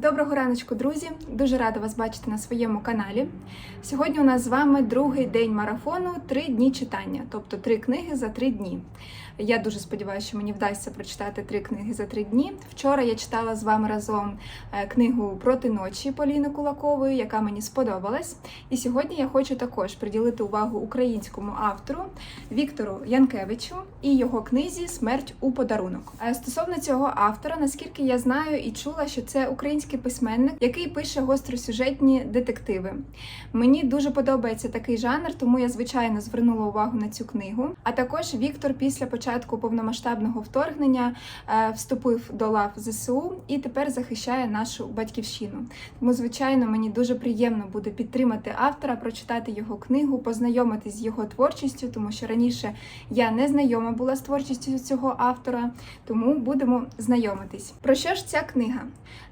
Доброго раночку, друзі! Дуже рада вас бачити на своєму каналі. Сьогодні у нас з вами другий день марафону три дні читання, тобто три книги за три дні. Я дуже сподіваюся, що мені вдасться прочитати три книги за три дні. Вчора я читала з вами разом е, книгу Проти ночі Поліни Кулакової, яка мені сподобалась. І сьогодні я хочу також приділити увагу українському автору Віктору Янкевичу і його книзі Смерть у подарунок. Е, Стосовно цього автора, наскільки я знаю і чула, що це український письменник, який пише гостросюжетні детективи. Мені дуже подобається такий жанр, тому я звичайно звернула увагу на цю книгу. А також Віктор після початку повномасштабного вторгнення е, вступив до лав ЗСУ і тепер захищає нашу батьківщину. Тому, звичайно, мені дуже приємно буде підтримати автора, прочитати його книгу, познайомитись з його творчістю, тому що раніше я не знайома була з творчістю цього автора, тому будемо знайомитись. Про що ж ця книга?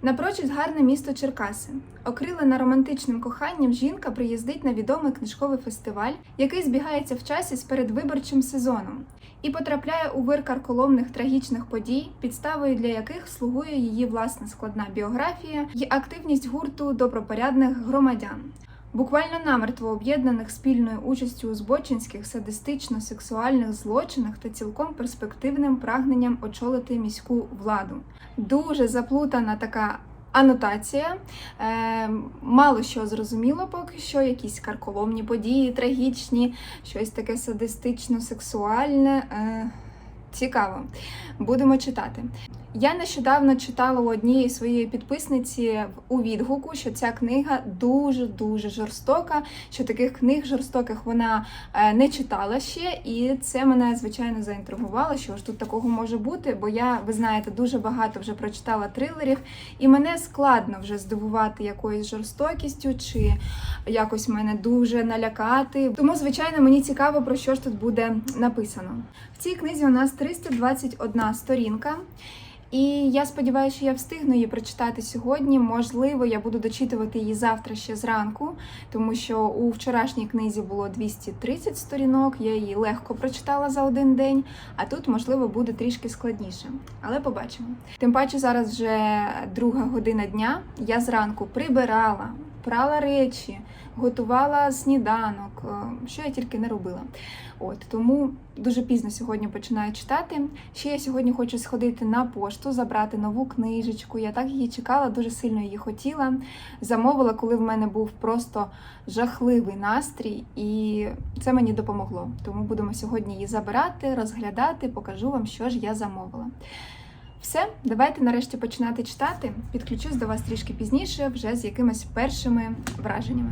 Напрочуд гарне місто Черкаси. Окрилена романтичним коханням, жінка приїздить на відомий книжковий фестиваль, який збігається в часі з передвиборчим сезоном, і потрапляє у вир карколомних трагічних подій, підставою для яких слугує її власна складна біографія і активність гурту добропорядних громадян. Буквально намертво об'єднаних спільною участю у збочинських, садистично-сексуальних злочинах та цілком перспективним прагненням очолити міську владу. Дуже заплутана така анотація. Е, мало що зрозуміло поки що, якісь карколомні події, трагічні, щось таке садистично-сексуальне. Е, цікаво. Будемо читати. Я нещодавно читала у однієї своєї підписниці у відгуку, що ця книга дуже дуже жорстока. Що таких книг жорстоких вона е, не читала ще, і це мене звичайно заінтригувало. Що ж тут такого може бути? Бо я, ви знаєте, дуже багато вже прочитала трилерів, і мене складно вже здивувати якоюсь жорстокістю чи якось мене дуже налякати. Тому, звичайно, мені цікаво про що ж тут буде написано. В цій книзі у нас 321 сторінка. І я сподіваюся, що я встигну її прочитати сьогодні. Можливо, я буду дочитувати її завтра ще зранку, тому що у вчорашній книзі було 230 сторінок. Я її легко прочитала за один день, а тут, можливо, буде трішки складніше. Але побачимо. Тим паче, зараз вже друга година дня. Я зранку прибирала, прала речі, готувала сніданок, е, що я тільки не робила. От тому дуже пізно сьогодні починаю читати. Ще я сьогодні хочу сходити на пошту, забрати нову книжечку. Я так її чекала, дуже сильно її хотіла. Замовила, коли в мене був просто жахливий настрій, і це мені допомогло. Тому будемо сьогодні її забирати, розглядати, покажу вам, що ж я замовила. Все, давайте нарешті починати читати. Підключусь до вас трішки пізніше, вже з якимись першими враженнями.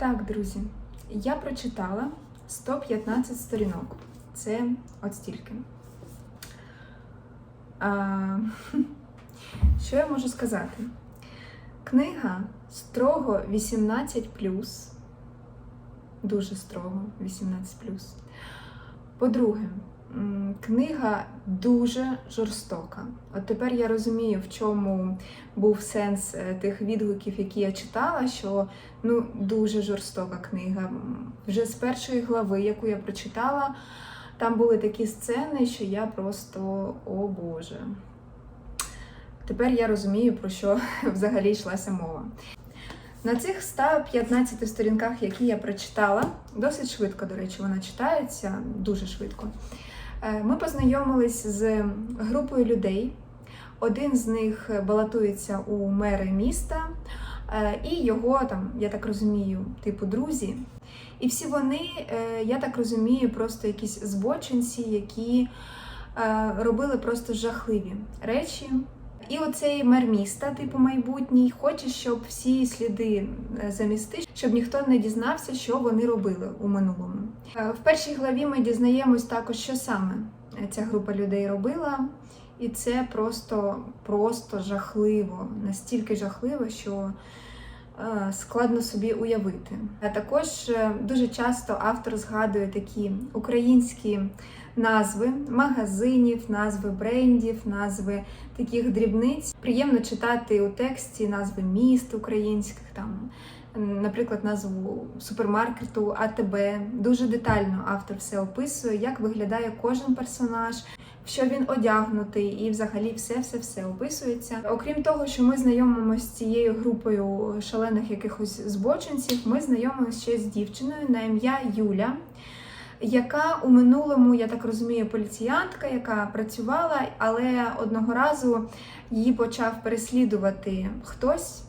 Так, друзі, я прочитала 115 сторінок. Це от стільки. А, що я можу сказати? Книга строго 18, дуже строго 18. По-друге, книга дуже жорстока. От тепер я розумію, в чому був сенс е, тих відгуків, які я читала, що ну дуже жорстока книга. Вже з першої глави, яку я прочитала, там були такі сцени, що я просто о Боже. Тепер я розумію, про що взагалі йшлася мова. На цих 115 сторінках, які я прочитала, досить швидко, до речі, вона читається, дуже швидко. Е, Ми познайомились з групою людей. Один з них балотується у мери міста, е, і його там, я так розумію, типу друзі. І всі вони, е, я так розумію, просто якісь збочинці, які робили просто жахливі речі. І оцей мер міста, типу майбутній, хоче, щоб всі сліди е, замісти, щоб ніхто не дізнався, що вони робили у минулому. Е, В першій главі ми дізнаємось також, що саме ця група людей робила. І це просто, просто жахливо, настільки жахливо, що складно собі уявити. А також е, дуже часто автор згадує такі українські назви магазинів, назви брендів, назви таких дрібниць. Приємно читати у тексті назви міст українських там. Наприклад, назву супермаркету АТБ дуже детально автор все описує, як виглядає кожен персонаж, що він одягнутий, і взагалі все-все-все описується. Окрім того, що ми знайомимося з цією групою шалених якихось збочинців, ми знайомимося ще з дівчиною на ім'я Юля. Яка у минулому, я так розумію, поліціянтка, яка працювала, але одного разу її почав переслідувати хтось,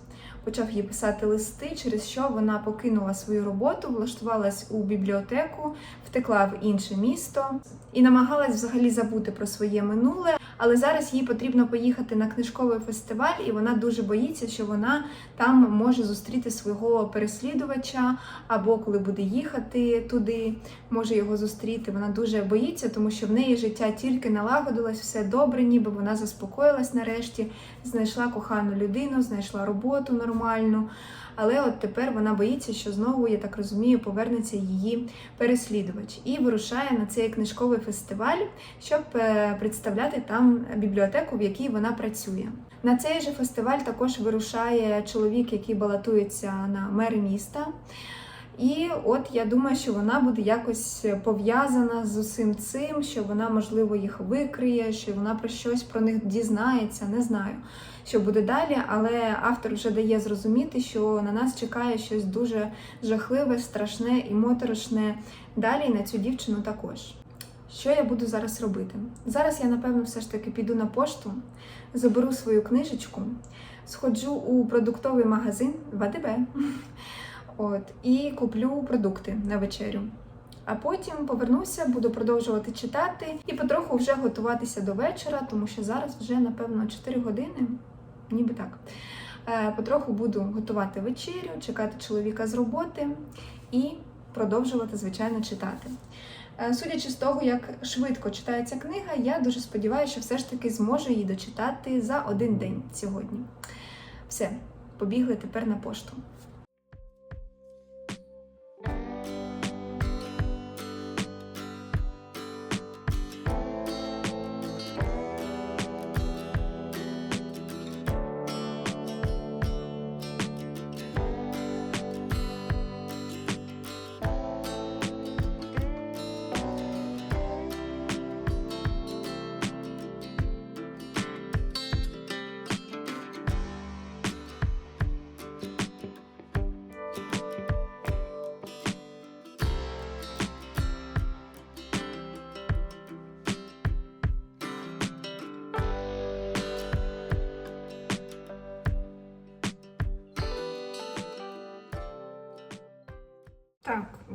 почав їй писати листи, через що вона покинула свою роботу, влаштувалась у бібліотеку, втекла в інше місто і намагалась взагалі забути про своє минуле. Але зараз їй потрібно поїхати на книжковий фестиваль, і вона дуже боїться, що вона там може зустріти свого переслідувача, або коли буде їхати туди, може його зустріти. Вона дуже боїться, тому що в неї життя тільки налагодилось, все добре, ніби вона заспокоїлась нарешті, знайшла кохану людину, знайшла роботу нормальну. Але от тепер вона боїться, що знову, я так розумію, повернеться її переслідувач і вирушає на цей книжковий фестиваль, щоб е, представляти там бібліотеку, в якій вона працює. На цей же фестиваль також вирушає чоловік, який балотується на мер міста. І от я думаю, що вона буде якось пов'язана з усім цим, що вона, можливо, їх викриє, що вона про щось про них дізнається, не знаю, що буде далі. Але автор вже дає зрозуміти, що на нас чекає щось дуже жахливе, страшне і моторошне далі на цю дівчину також. Що я буду зараз робити? Зараз я, напевно, все ж таки піду на пошту, заберу свою книжечку, сходжу у продуктовий магазин в АТБ. От, і куплю продукти на вечерю. А потім повернуся, буду продовжувати читати і потроху вже готуватися до вечора, тому що зараз вже, напевно, 4 години, ніби так. Е, Потроху буду готувати вечерю, чекати чоловіка з роботи і продовжувати, звичайно, читати. Е, Судячи з того, як швидко читається книга, я дуже сподіваюся, що все ж таки зможу її дочитати за один день сьогодні. Все, побігли тепер на пошту.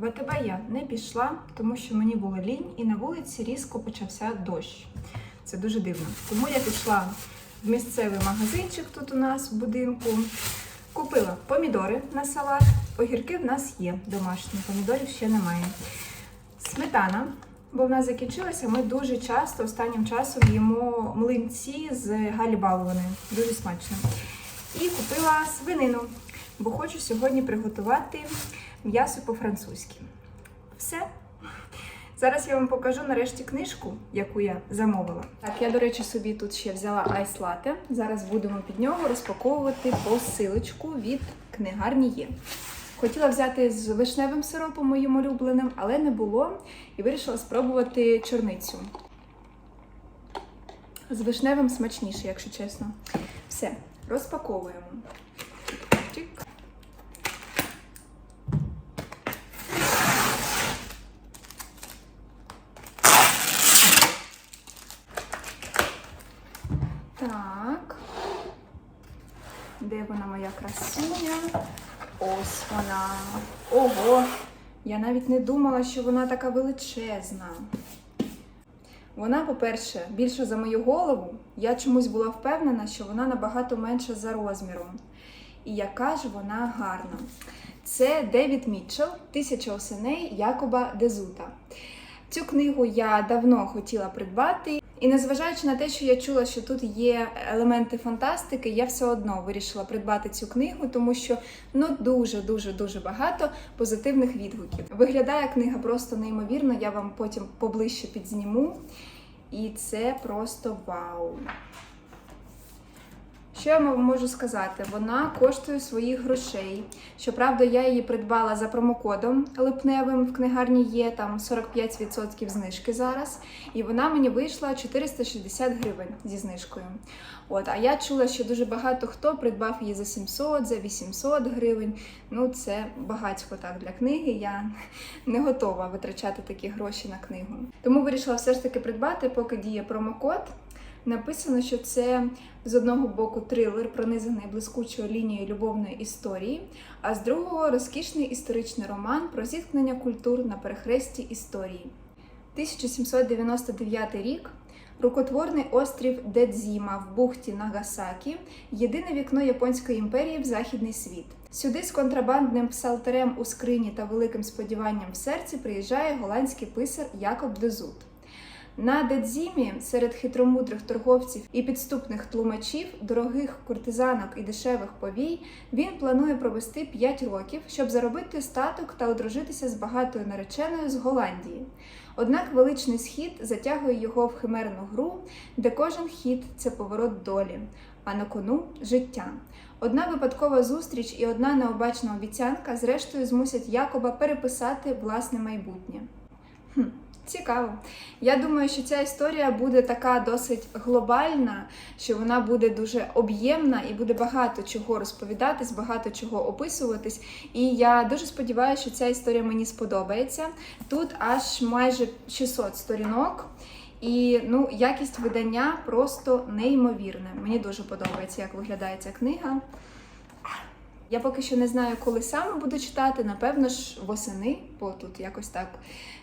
В АТБ я не пішла, тому що мені було лінь, і на вулиці різко почався дощ. Це дуже дивно. Тому я пішла в місцевий магазинчик тут у нас в будинку. Купила помідори на салат. Огірки в нас є домашні, помідорів ще немає. Сметана, бо в нас закінчилася. Ми дуже часто останнім часом їмо млинці з галібалованою. Дуже смачно. І купила свинину, бо хочу сьогодні приготувати м'ясо по-французьки. Все. Зараз я вам покажу нарешті книжку, яку я замовила. Так, я, до речі, собі тут ще взяла айс лате. Зараз будемо під нього розпаковувати посилочку від книгарні є. Хотіла взяти з вишневим сиропом моїм улюбленим, але не було. І вирішила спробувати чорницю. З вишневим смачніше, якщо чесно. Все, розпаковуємо. Так. Де вона моя красуня? Ось вона. Ого! Я навіть не думала, що вона така величезна. Вона, по-перше, більша за мою голову. Я чомусь була впевнена, що вона набагато менша за розміром. І яка ж вона гарна. Це Девід Мітчелл, Тисяча осеней Якоба Дезута. Цю книгу я давно хотіла придбати, і незважаючи на те, що я чула, що тут є елементи фантастики, я все одно вирішила придбати цю книгу, тому що ну дуже дуже дуже багато позитивних відгуків. Виглядає книга просто неймовірно. Я вам потім поближче підзніму. І це просто вау. Що я вам можу сказати? Вона коштує своїх грошей. Щоправда, я її придбала за промокодом липневим. В книгарні є там 45% знижки зараз. І вона мені вийшла 460 гривень зі знижкою. От, а я чула, що дуже багато хто придбав її за 700, за 800 гривень. Ну, це багатько так для книги. Я не готова витрачати такі гроші на книгу. Тому вирішила все ж таки придбати, поки діє промокод. Написано, що це з одного боку трилер, пронизаний блискучою лінією любовної історії, а з другого розкішний історичний роман про зіткнення культур на перехресті історії. 1799 рік. Рукотворний острів Дедзіма в бухті Нагасакі єдине вікно Японської імперії в західний світ. Сюди з контрабандним псалтерем у скрині та великим сподіванням в серці приїжджає голландський писар Якоб Дезут. На Дедзімі серед хитромудрих торговців і підступних тлумачів, дорогих куртизанок і дешевих повій, він планує провести 5 років, щоб заробити статок та одружитися з багатою нареченою з Голландії. Однак величний схід затягує його в химерну гру, де кожен хід це поворот долі, а на кону життя. Одна випадкова зустріч і одна необачна обіцянка, зрештою, змусять Якоба переписати власне майбутнє. Хм. Цікаво. Я думаю, що ця історія буде така досить глобальна, що вона буде дуже об'ємна і буде багато чого розповідатись, багато чого описуватись. І я дуже сподіваюся, що ця історія мені сподобається. Тут аж майже 600 сторінок. І ну, якість видання просто неймовірна. Мені дуже подобається, як виглядає ця книга. Я поки що не знаю, коли саме буду читати, напевно ж, восени, бо тут якось так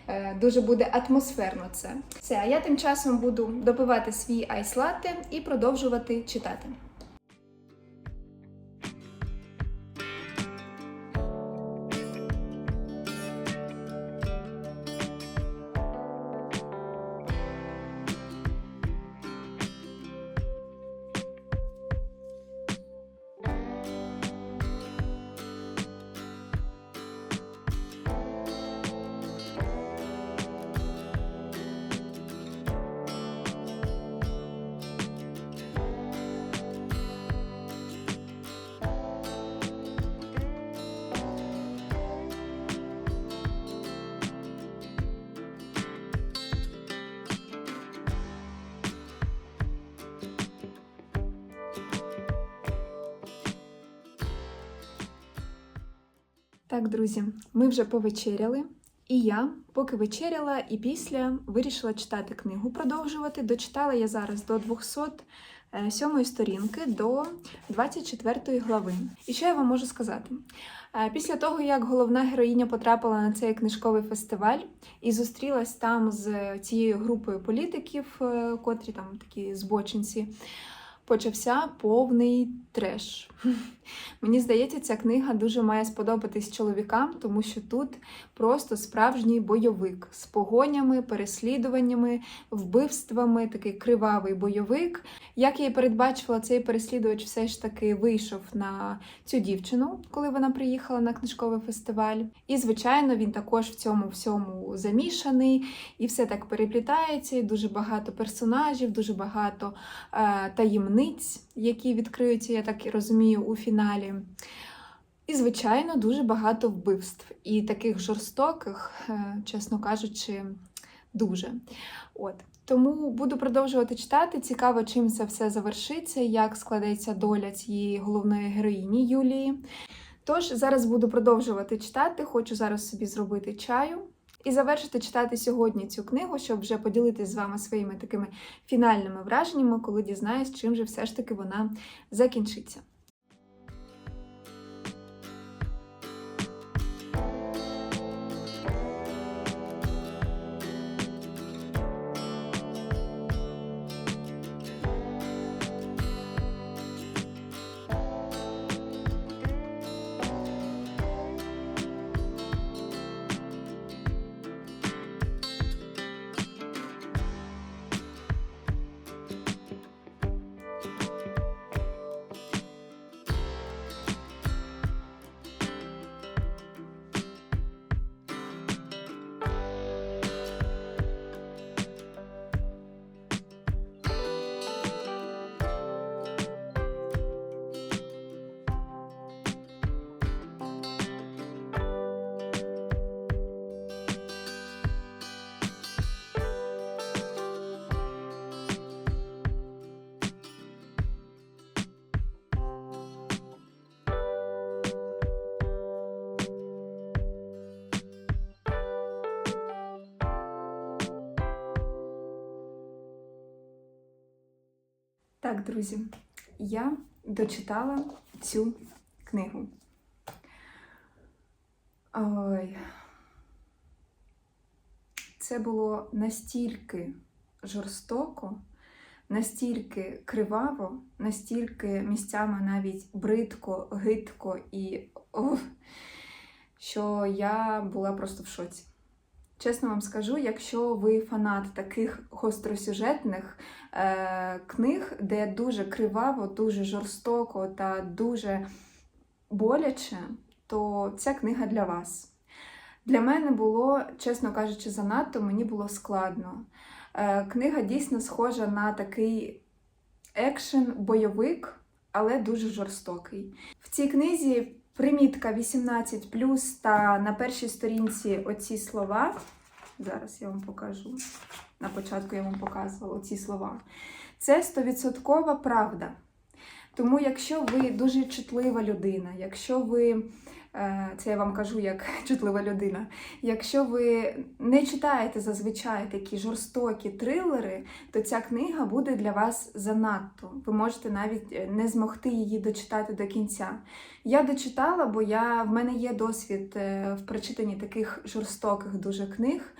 е, дуже буде атмосферно це. Все, а я тим часом буду допивати свій айс-латте і продовжувати читати. Так, друзі, ми вже повечеряли. І я, поки вечеряла, і після вирішила читати книгу, продовжувати. Дочитала я зараз до 207 сторінки до 24 глави. І що я вам можу сказати? Е, Після того, як головна героїня потрапила на цей книжковий фестиваль і зустрілась там з цією групою політиків, е, котрі там такі збочинці, почався повний треш. Мені здається, ця книга дуже має сподобатись чоловікам, тому що тут просто справжній бойовик з погонями, переслідуваннями, вбивствами, такий кривавий бойовик. Як я і передбачила, цей переслідувач все ж таки вийшов на цю дівчину, коли вона приїхала на книжковий фестиваль. І, звичайно, він також в цьому всьому замішаний, і все так переплітається, і дуже багато персонажів, дуже багато е, таємниць, які відкриються, я так і розумію, у фіналі. І, звичайно, дуже багато вбивств. І таких жорстоких, е, чесно кажучи, дуже. От. Тому буду продовжувати читати. Цікаво, чим це все завершиться, як складеться доля цієї головної героїні Юлії. Тож, зараз буду продовжувати читати, хочу зараз собі зробити чаю. І завершити читати сьогодні цю книгу, щоб вже поділитися з вами своїми такими фінальними враженнями, коли дізнаюсь, чим же все ж таки вона закінчиться. Так, друзі, я дочитала цю книгу. Ой. Це було настільки жорстоко, настільки криваво, настільки місцями навіть бридко, гидко і о, що я була просто в шоці. Чесно вам скажу, якщо ви фанат таких гостросюжетних е, книг, де дуже криваво, дуже жорстоко та дуже боляче, то ця книга для вас. Для мене було, чесно кажучи, занадто мені було складно. Е, книга дійсно схожа на такий екшен, бойовик, але дуже жорстокий. В цій книзі примітка 18 та на першій сторінці оці слова. Зараз я вам покажу. На початку я вам показувала ці слова. Це стовідсоткова правда. Тому, якщо ви дуже чутлива людина, якщо ви, це я вам кажу як чутлива людина, якщо ви не читаєте зазвичай такі жорстокі трилери, то ця книга буде для вас занадто. Ви можете навіть е, не змогти її дочитати до кінця. Я дочитала, бо я, в мене є досвід е, в прочитанні таких жорстоких дуже книг.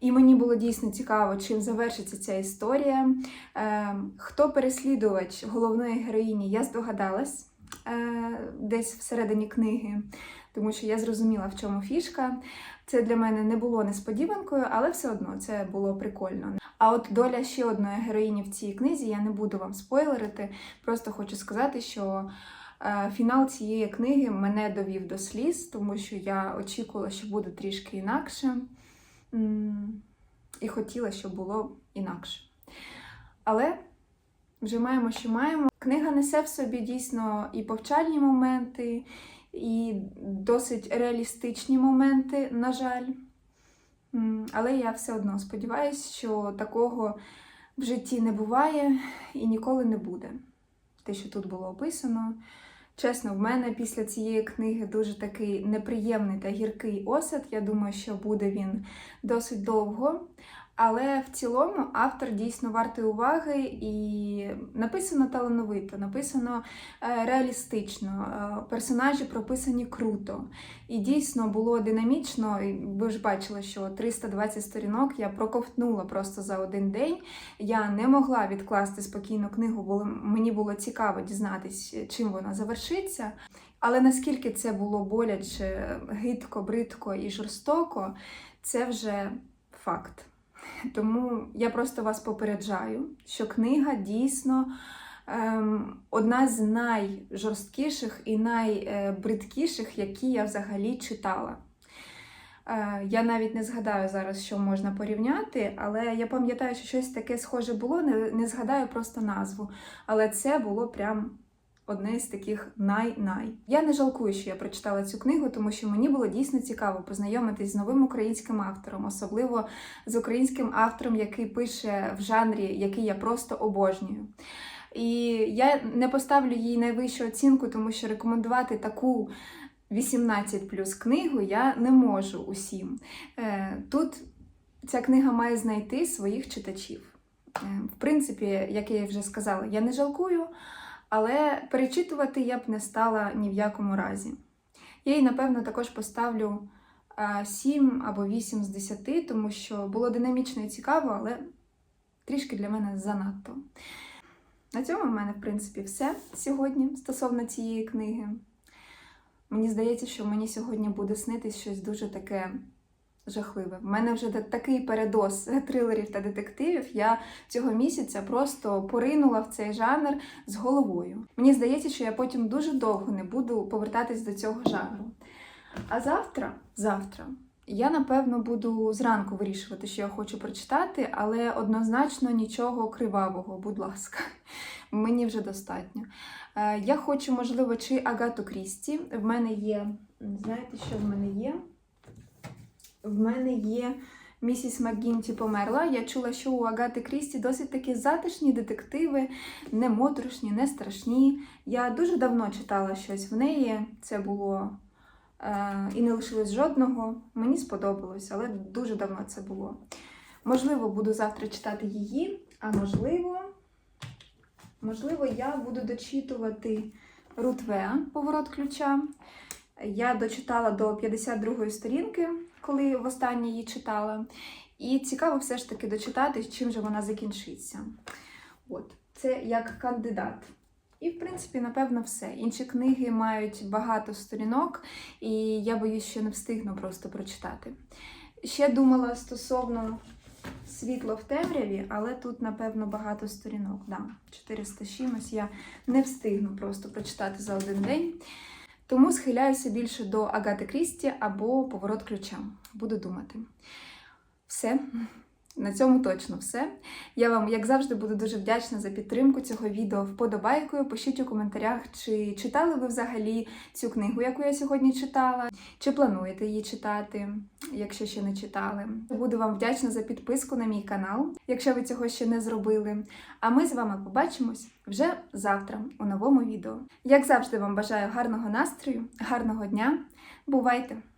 І мені було дійсно цікаво, чим завершиться ця історія. Е, хто переслідувач головної героїні, я здогадалась е, десь всередині книги, тому що я зрозуміла, в чому фішка. Це для мене не було несподіванкою, але все одно це було прикольно. А от доля ще одної героїні в цій книзі я не буду вам спойлерити. Просто хочу сказати, що. е, Фінал цієї книги мене довів до сліз, тому що я очікувала, що буде трішки інакше. І хотіла, щоб було інакше. Але вже маємо, що маємо. Книга несе в собі дійсно і повчальні моменти, і досить реалістичні моменти, на жаль. Але я все одно сподіваюся, що такого в житті не буває і ніколи не буде. Те, що тут було описано. Чесно, в мене після цієї книги дуже такий неприємний та гіркий осад. Я думаю, що буде він досить довго. Але в цілому автор дійсно вартий уваги і написано талановито, написано е, реалістично, е, персонажі прописані круто. І дійсно було динамічно. Ви ж бачили, що 320 сторінок я проковтнула просто за один день. Я не могла відкласти спокійно книгу, бо мені було цікаво дізнатись, чим вона завершиться. Але наскільки це було боляче, гидко, бридко і жорстоко, це вже факт. Тому я просто вас попереджаю, що книга дійсно ем, одна з найжорсткіших і найбридкіших, які я взагалі читала. Е, Я навіть не згадаю зараз, що можна порівняти, але я пам'ятаю, що щось таке схоже було, не, не згадаю просто назву. Але це було прям одне з таких най-най. Я не жалкую, що я прочитала цю книгу, тому що мені було дійсно цікаво познайомитись з новим українським автором, особливо з українським автором, який пише в жанрі, який я просто обожнюю. І я не поставлю їй найвищу оцінку, тому що рекомендувати таку 18 плюс книгу я не можу усім. Е, Тут ця книга має знайти своїх читачів. Е, В принципі, як я вже сказала, я не жалкую, але перечитувати я б не стала ні в якому разі. Я їй, напевно, також поставлю 7 або 8 з 10, тому що було динамічно і цікаво, але трішки для мене занадто. На цьому в мене, в принципі, все сьогодні стосовно цієї книги. Мені здається, що мені сьогодні буде снитись щось дуже таке жахливе. В мене вже такий передос трилерів та детективів. Я цього місяця просто поринула в цей жанр з головою. Мені здається, що я потім дуже довго не буду повертатись до цього жанру. А завтра, завтра, я напевно буду зранку вирішувати, що я хочу прочитати, але однозначно нічого кривавого, будь ласка, мені вже достатньо. Е, Я хочу, можливо, чи Агату Крісті. В мене є, знаєте, що в мене є? В мене є місіс МакГінті померла. Я чула, що у Агати Крісті досить такі затишні детективи, не моторошні, не страшні. Я дуже давно читала щось в неї. Це було е, і не лишилось жодного. Мені сподобалось, але дуже давно це було. Можливо, буду завтра читати її, а можливо, Можливо, я буду дочитувати Рутвеа поворот ключа. Я дочитала до 52-ї сторінки, коли востаннє її читала. І цікаво все ж таки дочитати, чим же вона закінчиться. От, це як кандидат. І, в принципі, напевно, все. Інші книги мають багато сторінок, і я боюсь, що не встигну просто прочитати. Ще думала стосовно світло в темряві, але тут, напевно, багато сторінок. Да, 400 чимось я не встигну просто прочитати за один день. Тому схиляюся більше до Агати Крісті або поворот ключа. Буду думати. Все. На цьому точно все. Я вам, як завжди, буду дуже вдячна за підтримку цього відео вподобайкою. Пишіть у коментарях, чи читали ви взагалі цю книгу, яку я сьогодні читала, чи плануєте її читати, якщо ще не читали. Буду вам вдячна за підписку на мій канал, якщо ви цього ще не зробили. А ми з вами побачимось вже завтра у новому відео. Як завжди, вам бажаю гарного настрою, гарного дня. Бувайте!